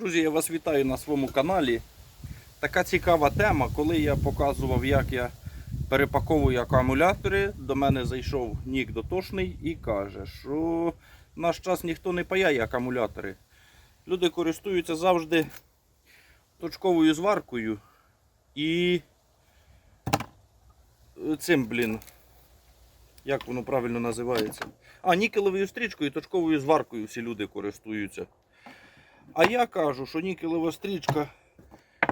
Друзі, я вас вітаю на своєму каналі. Така цікава тема, коли я показував, як я перепаковую акумулятори, до мене зайшов Нік Дотошний і каже, що в наш час ніхто не паяє акумулятори. Люди користуються завжди точковою зваркою і цим, блін, як воно правильно називається? А, нікелевою стрічкою і точковою зваркою всі люди користуються. А я кажу, що нікелева стрічка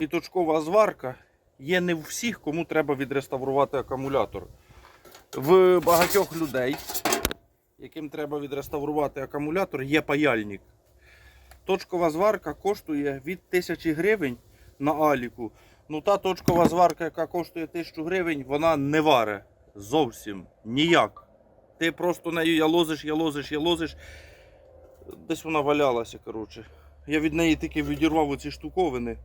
і точкова зварка є не в всіх, кому треба відреставрувати акумулятор. В багатьох людей, яким треба відреставрувати акумулятор, є паяльник. Точкова зварка коштує від 1000 гривень на аліку. Ну та точкова зварка, яка коштує 1000 гривень, вона не варе зовсім ніяк. Ти просто нею ялозиш, ялозиш, ялозиш. Десь вона валялася, коротше. Я від неї тільки відірвав оці штуковини.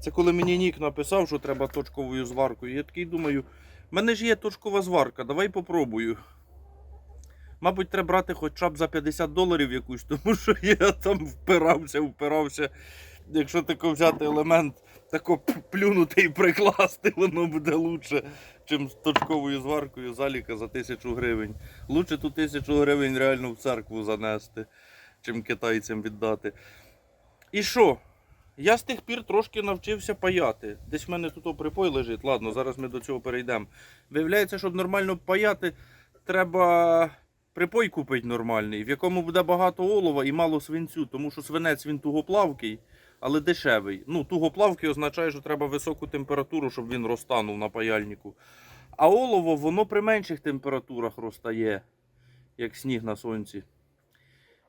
Це коли мені Нік написав, що треба точковою зваркою. Я такий думаю, в мене ж є точкова зварка, давай попробую. Мабуть, треба брати хоча б за 50 доларів якусь, тому що я там впирався, впирався. Якщо тако взяти елемент, тако плюнути і прикласти, воно буде лучше, чим з точковою зваркою заліка за тисячу гривень. Лучше ту тисячу гривень реально в церкву занести, чим китайцям віддати. І що? Я з тих пір трошки навчився паяти. Десь в мене тут припой лежить. Ладно, зараз ми до цього перейдемо. Виявляється, щоб нормально паяти, треба припой купити нормальний, в якому буде багато олова і мало свинцю, тому що свинець він тугоплавкий, але дешевий. Ну, тугоплавкий означає, що треба високу температуру, щоб він розтанув на паяльнику. А олово воно при менших температурах розтає, як сніг на сонці.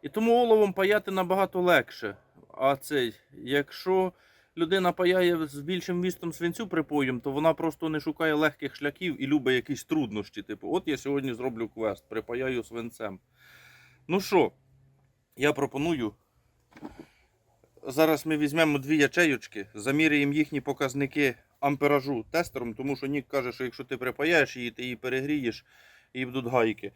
І тому оловом паяти набагато легше. А цей, якщо людина паяє з більшим містом свинцю припоєм, то вона просто не шукає легких шляхів і любить якісь труднощі. Типу, от я сьогодні зроблю квест, припаяю свинцем. Ну що, я пропоную. Зараз ми візьмемо дві ячейочки, заміряємо їхні показники амперажу тестером, тому що Нік каже, що якщо ти припаяєш її, ти її перегрієш і будуть гайки.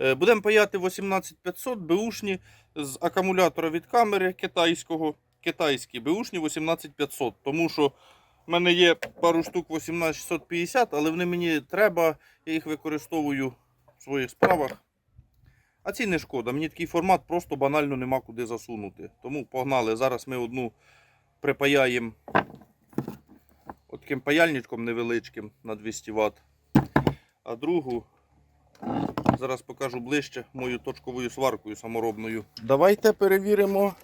Е, Будемо паяти 18500 беушні з акумулятора від камери китайського. Китайські беушні 18500, тому що в мене є пару штук 18650, але вони мені треба, я їх використовую в своїх справах. А ці не шкода. Мені такий формат просто банально нема куди засунути. Тому погнали. Зараз ми одну припаяємо таким паяльничком невеличким на 200 Вт. А другу зараз покажу ближче мою точковою сваркою саморобною. Давайте перевіримо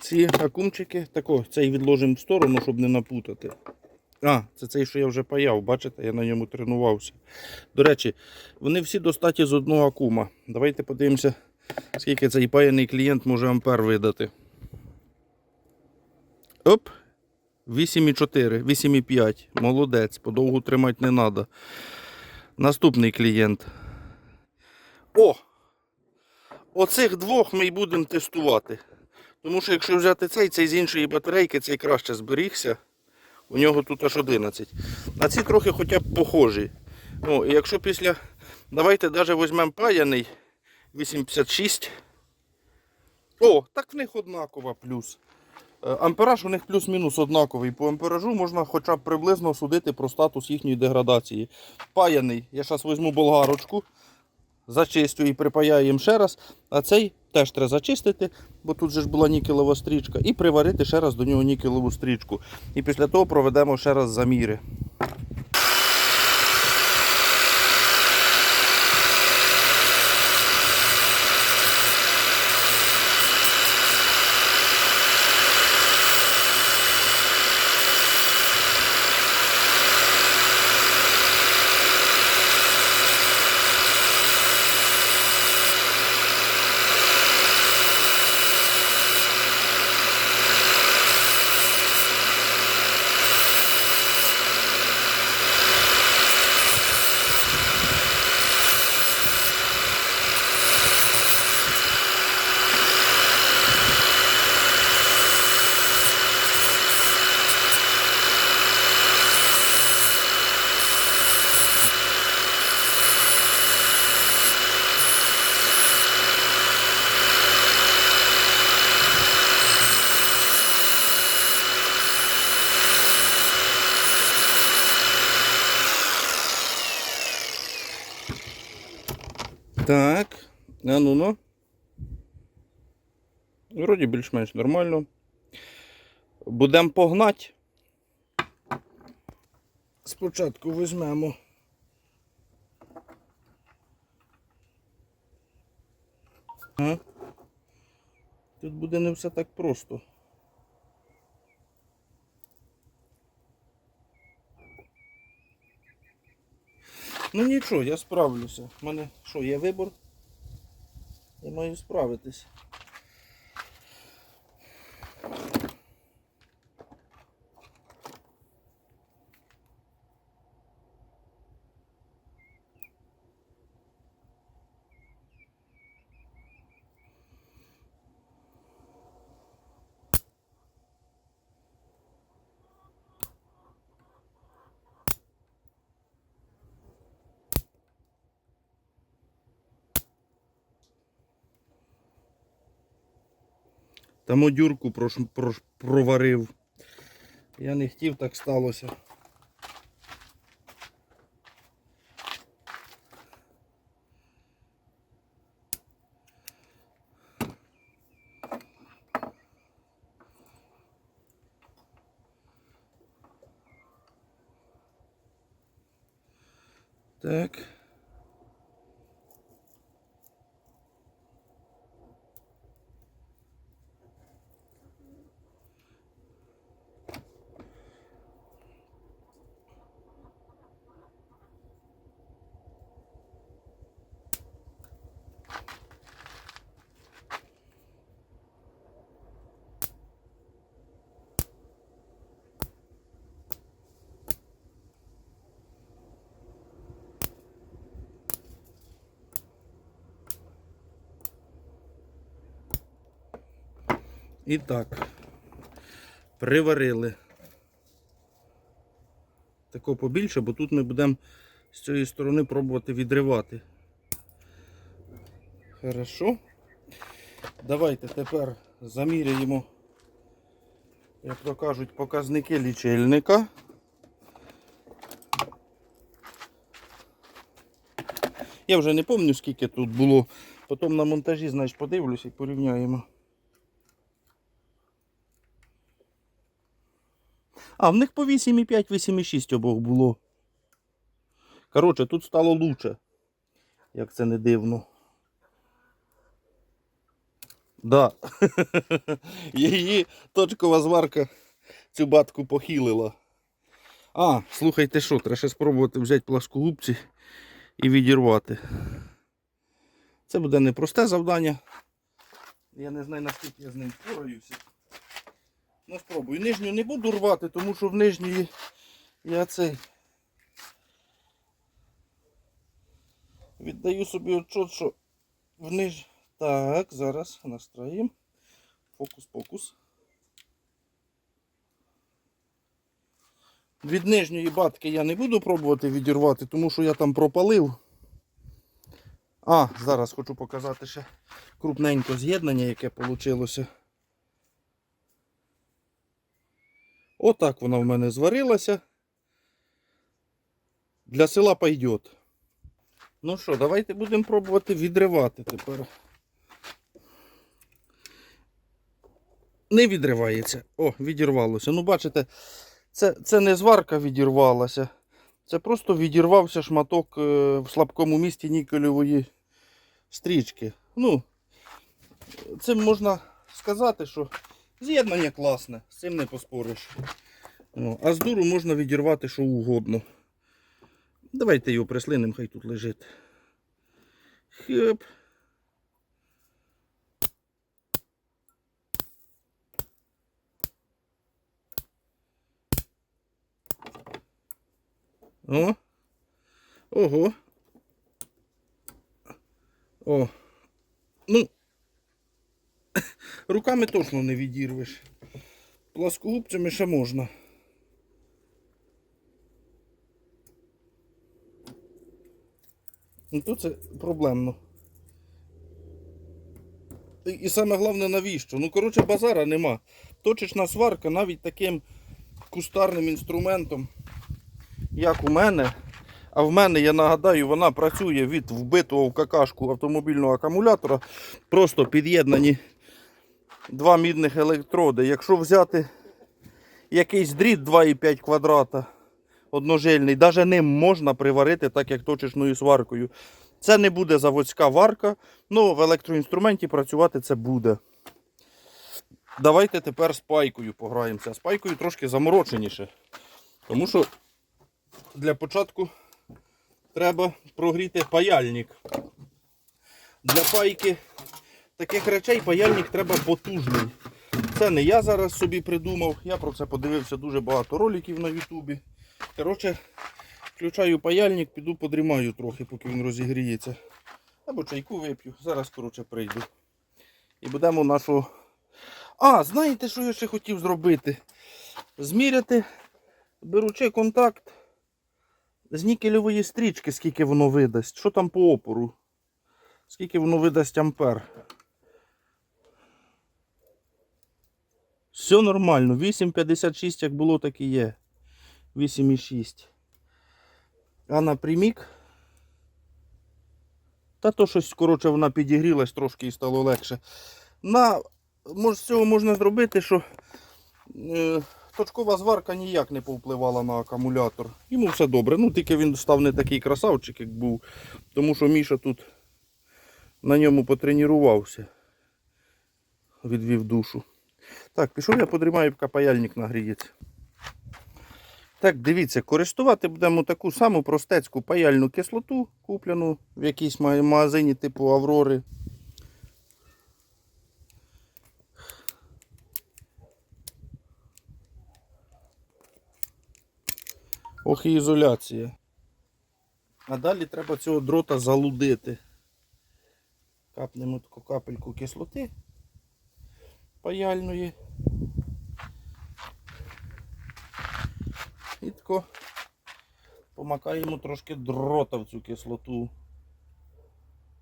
ці акумчики. Тако, цей відложимо в сторону, щоб не напутати. А, це цей, що я вже паяв, бачите, я на ньому тренувався. До речі, вони всі достаті з одного акума. Давайте подивимося, скільки цей паяний клієнт може ампер видати. Оп! 8,4, 8,5. Молодець, подовгу тримати не треба. Наступний клієнт. О! Оцих двох ми й будемо тестувати. Тому що якщо взяти цей, цей з іншої батарейки, цей краще зберігся. У нього тут аж 11. А ці трохи хоча б похожі. Ну, якщо після. Давайте навіть візьмемо паяний 856. О, так в них однакова плюс. Е, Ампераж у них плюс-мінус однаковий. По амперажу можна хоча б приблизно судити про статус їхньої деградації. Паяний, я зараз візьму болгарочку, зачистю і припаяю їм ще раз. А цей теж треба зачистити, бо тут же ж була нікелева стрічка, і приварити ще раз до нього нікелеву стрічку. І після того проведемо ще раз заміри. А ну ну. Вроді більш-менш нормально. Будемо погнати. Спочатку візьмемо. А? Тут буде не все так просто. Ну нічого, я справлюся. У мене що, є вибор? Я маю справитись. Там одюрку прош, прош, проварив. Я не хотів, так сталося. Так. І так, приварили. Тако побільше, бо тут ми будемо з цієї сторони пробувати відривати. Хорошо. Давайте тепер заміряємо, як то кажуть, показники лічильника. Я вже не пам'ятаю, скільки тут було. Потім на монтажі, значить, подивлюся і порівняємо. А, в них по 8,5, 8,6 обох було. Коротше, тут стало лучше. Як це не дивно. Да. Її точкова зварка цю батку похилила. А, слухайте що, треба ще спробувати взяти пласкогубці і відірвати. Це буде непросте завдання. Я не знаю, наскільки я з ним впораюся. Ну спробую. Нижню не буду рвати, тому що в нижньої я цей віддаю собі отчет, що в ниж... Так, зараз настроїмо. Фокус-покус. Від нижньої батки я не буду пробувати відірвати, тому що я там пропалив. А, зараз хочу показати ще крупненько з'єднання, яке вийшло. Отак вона в мене зварилася. Для села пойдет. Ну що, давайте будемо пробувати відривати тепер. Не відривається. О, відірвалося. Ну, бачите, це, це не зварка відірвалася. Це просто відірвався шматок е, в слабкому місці нікельової стрічки. Ну, цим можна сказати, що з'єднання класне, з цим не поспориш. Ну, а з дуру можна відірвати що угодно. Давайте його прислинемо, хай тут лежить. Хеп. О. Ого. О. Ну. Руками точно не відірвеш. Пласкогубцями ще можна. Ну тут це проблемно. І, і саме головне навіщо? Ну, коротше, базара нема. Точечна сварка навіть таким кустарним інструментом, як у мене, А в мене, я нагадаю, вона працює від вбитого в какашку автомобільного акумулятора. Просто під'єднані два мідних електроди. Якщо взяти якийсь дріт 2,5 квадрата одножильний, навіть ним можна приварити, так як точечною сваркою. Це не буде заводська варка, але в електроінструменті працювати це буде. Давайте тепер з пайкою пограємося. З пайкою трошки замороченіше. Тому що для початку треба прогріти паяльник. Для пайки таких речей паяльник треба потужний. Це не я зараз собі придумав. Я про це подивився дуже багато роликів на Ютубі. Коротше, включаю паяльник, піду подрімаю трохи, поки він розігріється. Або чайку вип'ю. Зараз, коротше, прийду. І будемо нашу. А, знаєте, що я ще хотів зробити? Зміряти, беручи контакт з нікельової стрічки, скільки воно видасть. Що там по опору? Скільки воно видасть ампер. Все нормально. 8,56 як було, так і є. 8,6. А напрямік. Та то щось, коротше, вона підігрілась трошки і стало легше. На, з цього можна зробити, що е, точкова зварка ніяк не повпливала на акумулятор. Йому все добре. Ну, тільки він став не такий красавчик, як був. Тому що Міша тут на ньому потренувався. Відвів душу. Так, пішов я подрімаю, поки паяльник нагріється. Так, дивіться, користувати будемо таку саму простецьку паяльну кислоту, куплену в якійсь магазині типу Аврори. Ох і ізоляція. А далі треба цього дрота залудити. Капнемо таку капельку кислоти паяльної. Тако помакаємо трошки дрота в цю кислоту.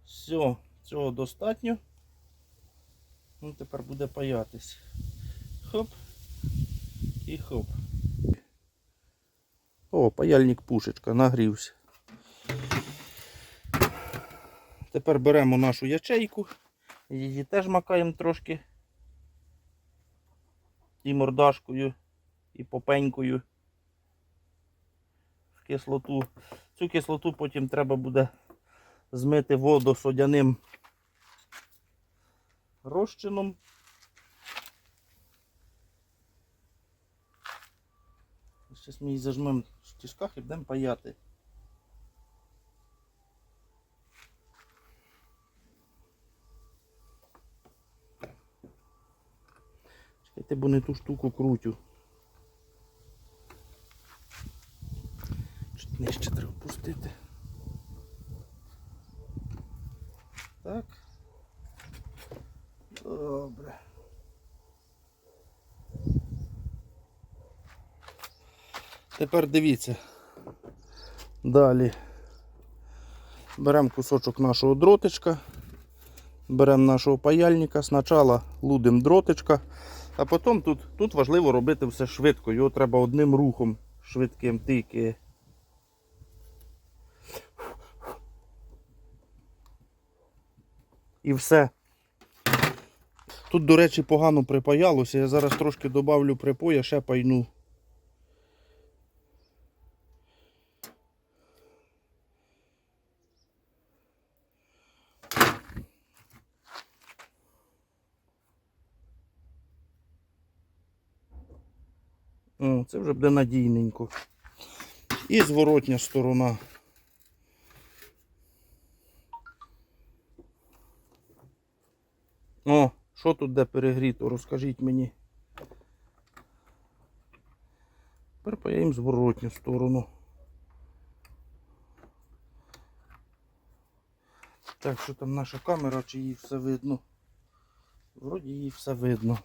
Все, цього достатньо. Ну, тепер буде паятись. Хоп і хоп. О, паяльник пушечка, нагрівся. Тепер беремо нашу ячейку, її теж макаємо трошки і мордашкою, і попенькою в кислоту. Цю кислоту потім треба буде змити водосодяним розчином. Зараз ми її зажмемо в стіжках і будемо паяти. Чекайте, бо не ту штуку крутю. Чуть нижче треба пустити. Так. Добре. Тепер дивіться. Далі беремо кусочок нашого дротичка, беремо нашого паяльника, спочатку лудимо дротичка, а потім тут, тут важливо робити все швидко. Його треба одним рухом швидким тільки. І все. Тут, до речі, погано припаялося. Я зараз трошки додавлю припоя, ще пайну. О, це вже буде надійненько. І зворотня сторона. О, що тут де перегріто, розкажіть мені. Тепер паяємо зворотню сторону. Так, що там наша камера, чи їй все видно? Вроді їй все видно.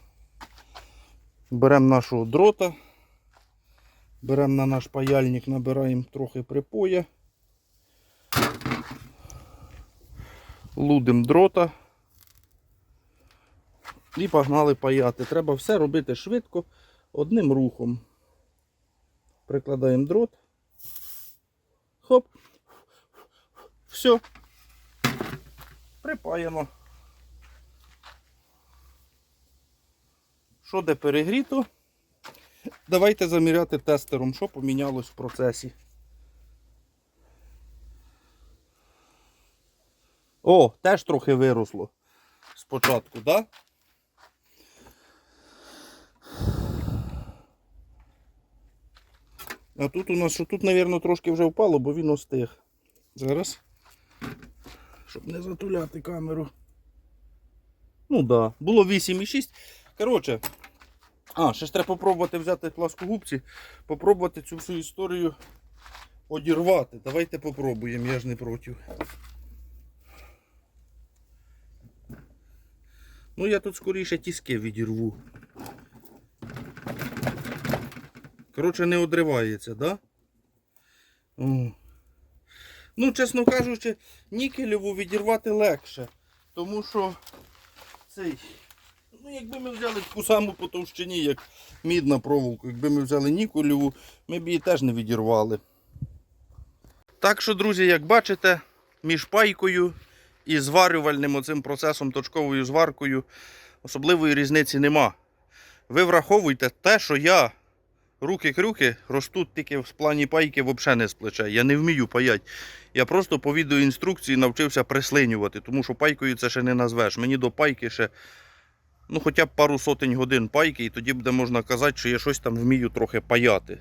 Беремо нашого дрота. Беремо на наш паяльник, набираємо трохи припоя. Лудим дрота. І погнали паяти. Треба все робити швидко, одним рухом. Прикладаємо дрот. Хоп. Все. Припаяно. Що де перегріто? Давайте заміряти тестером, що помінялось в процесі. О, теж трохи виросло спочатку, так? Да? А тут у нас, що тут, мабуть, трошки вже впало, бо він остиг. Зараз. Щоб не затуляти камеру. Ну так, да. було 8,6. Коротше. А, ще ж треба попробувати взяти пласкогубці, попробувати цю всю історію одірвати. Давайте попробуємо, я ж не проти. Ну я тут скоріше тіски відірву. Коротше, не одривається, да? О. Ну, чесно кажучи, нікелеву відірвати легше. Тому що цей. Ну, якби ми взяли таку саму по товщині, як мідна проволока, якби ми взяли нікелеву, ми б її теж не відірвали. Так що, друзі, як бачите, між пайкою і зварювальним оцим процесом точковою зваркою особливої різниці нема. Ви враховуйте те, що я руки-крюки ростуть тільки в плані пайки взагалі не з плече. Я не вмію паяти. Я просто по відеоінструкції навчився прислинювати, тому що пайкою це ще не назвеш. Мені до пайки ще ну, хоча б пару сотень годин пайки, і тоді буде можна казати, що я щось там вмію трохи паяти.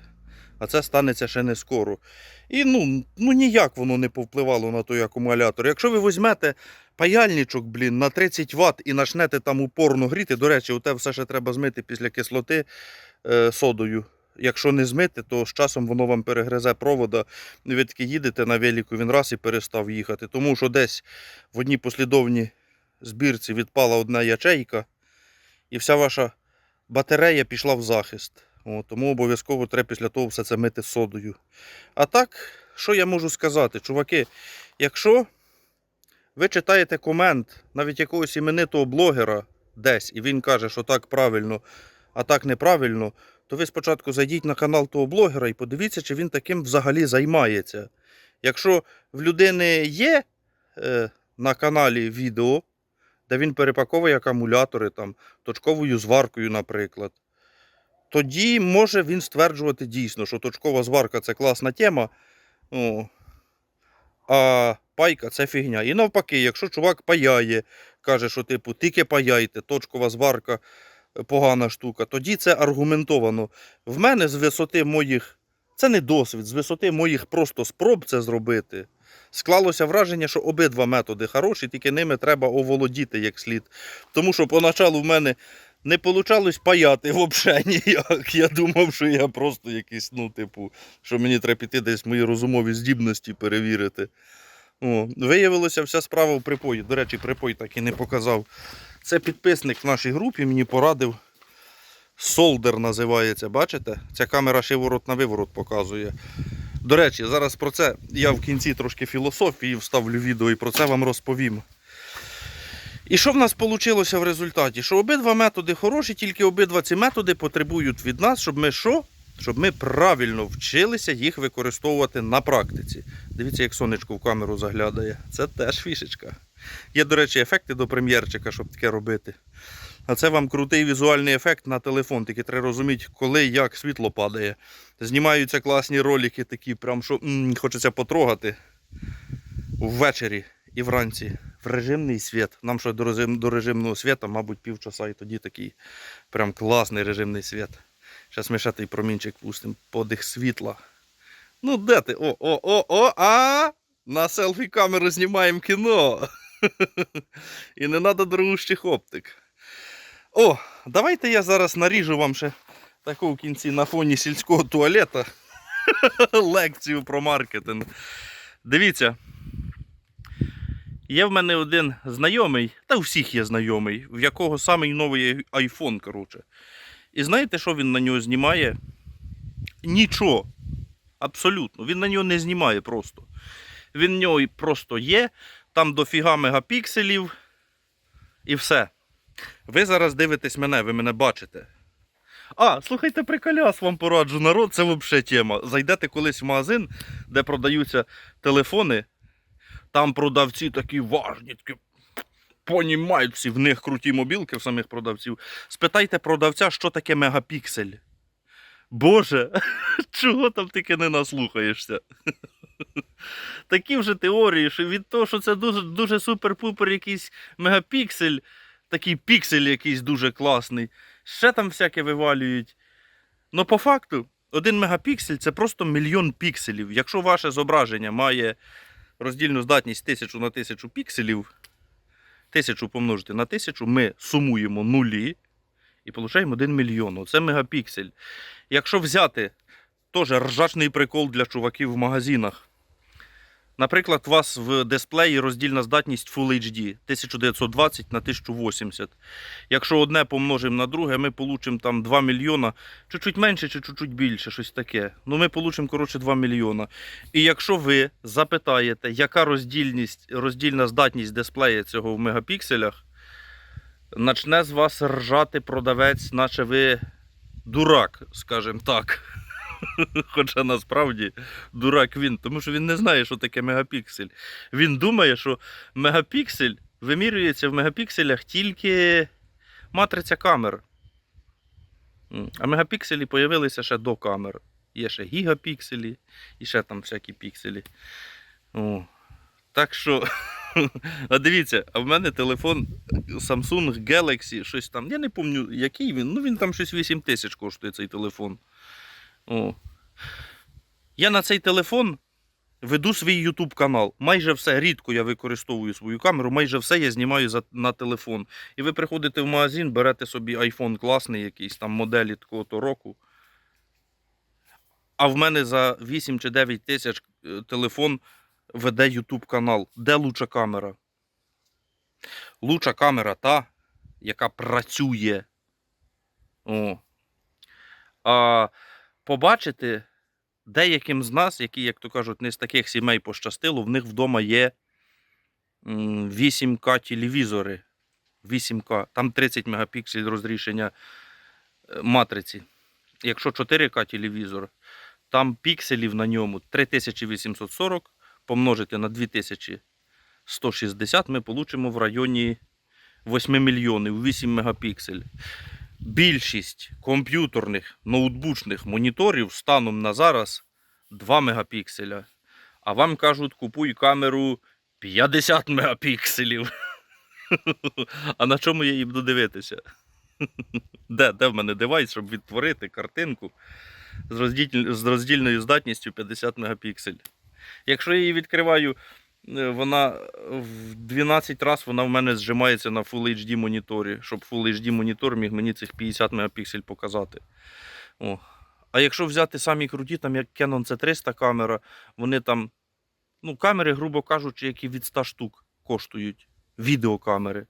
А це станеться ще не скоро. І ну, ну ніяк воно не повпливало на той акумулятор. Якщо ви візьмете паяльничок, блін, на 30 Вт і почнете там упорно гріти, до речі, те все ще треба змити після кислоти е, содою. Якщо не змити, то з часом воно вам перегризе провода. Ви таки їдете на велику, він раз і перестав їхати. Тому що десь в одній послідовній збірці відпала одна ячейка, і вся ваша батарея пішла в захист. О, тому обов'язково треба після того все це мити содою. А так, що я можу сказати, чуваки, якщо ви читаєте комент навіть якогось іменитого блогера десь, і він каже, що так правильно, а так неправильно, то ви спочатку зайдіть на канал того блогера і подивіться, чи він таким взагалі займається. Якщо в людини є е, на каналі відео, де він перепаковує акумулятори там, точковою зваркою, наприклад, тоді може він стверджувати дійсно, що точкова зварка це класна тема, о, а пайка це фігня. І навпаки, якщо чувак паяє, каже, що типу тільки паяйте, точкова зварка погана штука, тоді це аргументовано. В мене з висоти моїх, це не досвід, з висоти моїх просто спроб це зробити. Склалося враження, що обидва методи хороші, тільки ними треба оволодіти як слід. Тому що поначалу в мене не вийшло паяти взагалі ніяк. Я думав, що я просто якийсь, ну, типу, що мені треба піти десь мої розумові здібності перевірити. О, виявилося вся справа в припої. До речі, припой так і не показав. Це підписник в нашій групі мені порадив. Солдер називається, бачите? Ця камера шиворот на виворот показує. До речі, зараз про це я в кінці трошки філософії вставлю відео і про це вам розповім. І що в нас вийшло в результаті? Що обидва методи хороші, тільки обидва ці методи потребують від нас, щоб ми що? Щоб ми правильно вчилися їх використовувати на практиці. Дивіться, як сонечко в камеру заглядає. Це теж фішечка. Є, до речі, ефекти до прем'єрчика, щоб таке робити. А це вам крутий візуальний ефект на телефон, тільки треба розуміти, коли як світло падає. Знімаються класні ролики, такі, прям що м, хочеться потрогати ввечері і вранці. В режимний світ. Нам що до, режим, до режимного світа, мабуть, півчаса і тоді такий прям класний режимний світ. Зараз ми ще той промінчик пустимо, подих світла. Ну, де ти? О, о, о, о, а! На селфі камеру знімаємо кіно. І не треба дорогущих оптик. О, давайте я зараз наріжу вам ще таку в кінці на фоні сільського туалета лекцію про маркетинг. Дивіться. Є в мене один знайомий, та у всіх є знайомий, в якого самий новий айфон, коротше. І знаєте, що він на нього знімає? Нічого. Абсолютно. Він на нього не знімає просто. Він в нього просто є, там дофіга мегапікселів і все. Ви зараз дивитесь мене, ви мене бачите. А, слухайте, приколяс вам пораджу. Народ, це взагалі тема. Зайдете колись в магазин, де продаються телефони, там продавці такі важні, такі понімають в них круті мобілки в самих продавців. Спитайте продавця, що таке мегапіксель. Боже, чого там тільки не наслухаєшся? Такі вже теорії, що від того, що це дуже, дуже супер-пупер якийсь мегапіксель, такий піксель якийсь дуже класний. Ще там всяке вивалюють. Ну, по факту, один мегапіксель це просто мільйон пікселів. Якщо ваше зображення має роздільну здатність 1000 на 1000 пікселів, 1000 помножити на 1000, ми сумуємо нулі і отримаємо 1 мільйон. Оце мегапіксель. Якщо взяти теж ржачний прикол для чуваків в магазинах. Наприклад, у вас в дисплеї роздільна здатність Full HD 1920 на 1080. Якщо одне помножимо на друге, ми получимо там 2 мільйона, чуть-чуть менше чи чуть-чуть більше, щось таке. Ну ми получимо, коротше, 2 мільйона. І якщо ви запитаєте, яка роздільність, роздільна здатність дисплея цього в мегапікселях, начне з вас ржати продавець, наче ви дурак, скажімо так. Хоча насправді дурак він, тому що він не знає, що таке мегапіксель. Він думає, що мегапіксель вимірюється в мегапікселях тільки матриця камер. А мегапікселі з'явилися ще до камер. Є ще гігапікселі і ще там всякі пікселі. О. Так що, а дивіться, а в мене телефон Samsung Galaxy, щось там. Я не пам'ятаю, який він. Ну він там щось 8 тисяч коштує цей телефон. О. Я на цей телефон веду свій YouTube канал. Майже все рідко я використовую свою камеру, майже все я знімаю за, на телефон. І ви приходите в магазин, берете собі iPhone класний, якийсь там моделі такого-то року. А в мене за 8 чи 9 тисяч е, телефон веде YouTube канал. Де лучша камера? Лучша камера та, яка працює. О. А побачити деяким з нас, які, як то кажуть, не з таких сімей пощастило, в них вдома є 8К телевізори. 8К. Там 30 мегапіксель розрішення е, матриці. Якщо 4К телевізор, там пікселів на ньому 3840 помножити на 2160, ми получимо в районі 8 мільйонів, 8 мегапіксель. Більшість комп'ютерних ноутбучних моніторів станом на зараз 2 мегапікселя. А вам кажуть, купуй камеру 50 мегапікселів. А на чому я її буду дивитися? Де, де в мене девайс, щоб відтворити картинку з, роздільною здатністю 50 мегапіксель? Якщо я її відкриваю, вона в 12 разів вона в мене зжимається на Full HD моніторі, щоб Full HD монітор міг мені цих 50 мегапіксель показати. О. А якщо взяти самі круті, там як Canon C300 камера, вони там, ну, камери, грубо кажучи, які від 100 штук коштують. Відеокамери.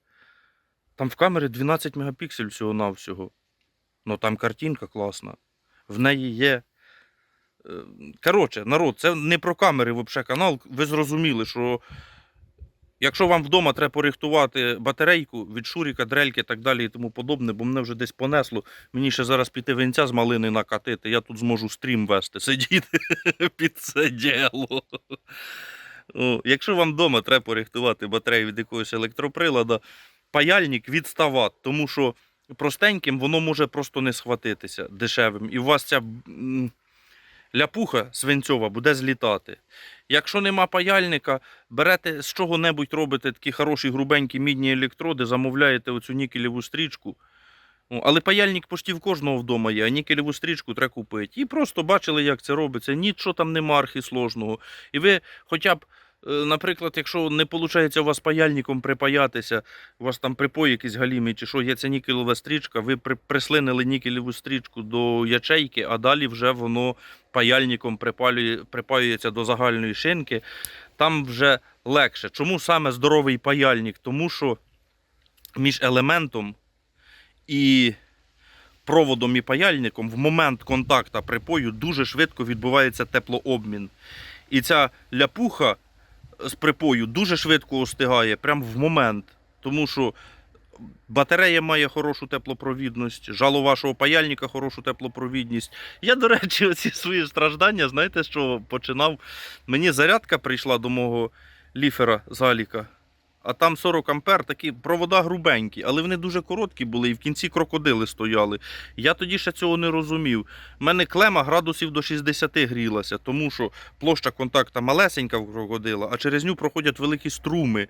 Там в камері 12 мегапіксель всього-навсього. Ну там картинка класна. В неї є. Коротше, народ, це не про камери взагалі канал. Ви зрозуміли, що якщо вам вдома треба порихтувати батарейку від шуріка, дрельки так далі і тому подобне, бо мене вже десь понесло. Мені ще зараз піти венця з малини накатити, я тут зможу стрім вести, сидіти під це діло. Якщо вам вдома треба порихтувати батарею від якогось електроприлада, паяльник відставати, тому що простеньким воно може просто не схватитися дешевим. І у вас ця ляпуха свинцьова буде злітати. Якщо нема паяльника, берете з чого-небудь робите такі хороші грубенькі мідні електроди, замовляєте оцю нікелеву стрічку. Але паяльник почти в кожного вдома є, а нікелеву стрічку треба купити. І просто бачили, як це робиться. Нічого там нема архісложного. І ви хоча б, наприклад, якщо не виходить у вас паяльником припаятися, у вас там припой якийсь галімий чи що, є ця нікелева стрічка, ви при, прислинили нікелеву стрічку до ячейки, а далі вже воно паяльником припалює, припаюється до загальної шинки. Там вже легше. Чому саме здоровий паяльник? Тому що між елементом і проводом і паяльником в момент контакту припою дуже швидко відбувається теплообмін. І ця ляпуха з припою дуже швидко остигає, прямо в момент. Тому що Батарея має хорошу теплопровідність, жало вашого паяльника хорошу теплопровідність. Я, до речі, оці свої страждання, знаєте, що починав. Мені зарядка прийшла до мого ліфера з Аліка. А там 40 ампер, такі провода грубенькі, але вони дуже короткі були і в кінці крокодили стояли. Я тоді ще цього не розумів. У мене клема градусів до 60 грілася, тому що площа контакта малесенька в крокодила, а через ню проходять великі струми.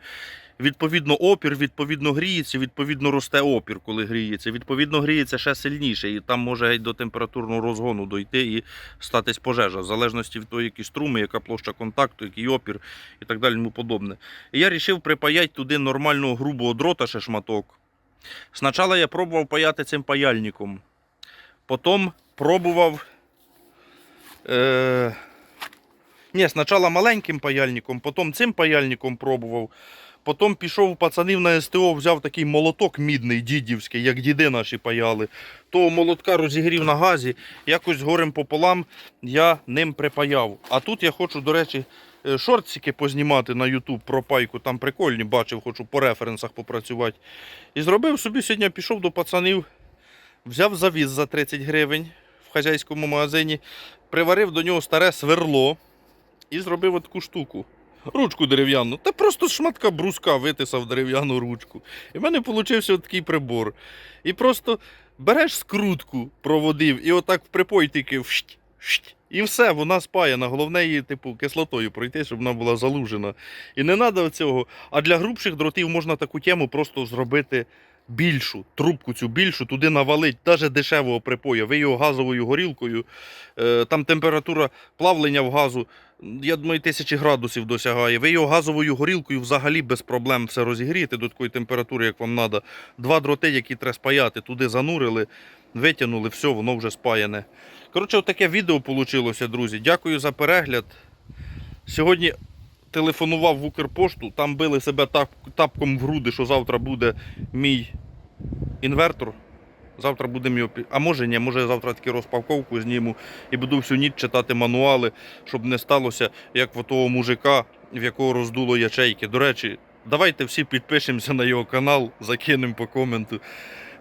Відповідно, опір, відповідно, гріється, відповідно, росте опір, коли гріється. Відповідно, гріється ще сильніше, і там може геть до температурного розгону дойти і статись пожежа, в залежності від того, які струми, яка площа контакту, який опір і так далі. тому подобне. І я вирішив припаяти туди нормального грубого дрота ще шматок. Спочатку я пробував паяти цим паяльником. Потім пробував. Е... Ні, спочатку маленьким паяльником, потім цим паяльником пробував. Потім пішов у пацанів на СТО, взяв такий молоток мідний, дідівський, як діди наші паяли. Того молотка розігрів на газі, якось горем пополам я ним припаяв. А тут я хочу, до речі, е, шортики познімати на YouTube про пайку. Там прикольні, бачив, хочу по референсах попрацювати. І зробив собі сьогодні, пішов до пацанів, взяв завіз за 30 гривень в хазяйському магазині, приварив до нього старе сверло і зробив таку штуку. Ручку дерев'яну. Та просто з шматка бруска витисав дерев'яну ручку. І в мене вийшов такий прибор. І просто береш скрутку, проводив, і отак в припой тільки вшть, вшть, і все, вона спаяна. Головне її, типу, кислотою пройти, щоб вона була залужена. І не треба цього. А для грубших дротів можна таку тему просто зробити більшу, трубку цю більшу, туди навалить, навіть дешевого припою. Ви його газовою горілкою, е, там температура плавлення в газу, я думаю, тисячі градусів досягає. Ви його газовою горілкою взагалі без проблем все розігрієте до такої температури, як вам треба. Два дроти, які треба спаяти, туди занурили, витягнули, все, воно вже спаяне. Коротше, таке відео вийшло, друзі. Дякую за перегляд. Сьогодні телефонував в Укрпошту, там били себе тап, тапком в груди, що завтра буде мій інвертор. Завтра будемо його. А може ні, може я завтра таки розпаковку зніму і буду всю ніч читати мануали, щоб не сталося, як в того мужика, в якого роздуло ячейки. До речі, давайте всі підпишемося на його канал, закинемо по коменту.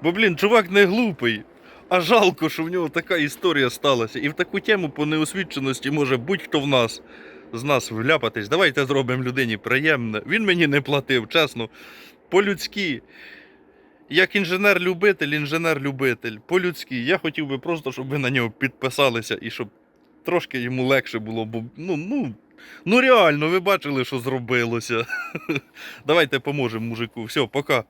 Бо, блін, чувак не глупий. А жалко, що в нього така історія сталася. І в таку тему по неосвіченості може будь-хто в нас з нас вляпатись. Давайте зробимо людині приємне. Він мені не платив, чесно. По-людськи. Як інженер-любитель, інженер-любитель. По-людськи. Я хотів би просто, щоб ви на нього підписалися і щоб трошки йому легше було, бо ну, ну, ну реально, ви бачили, що зробилося. Давайте поможемо мужику. Все, пока.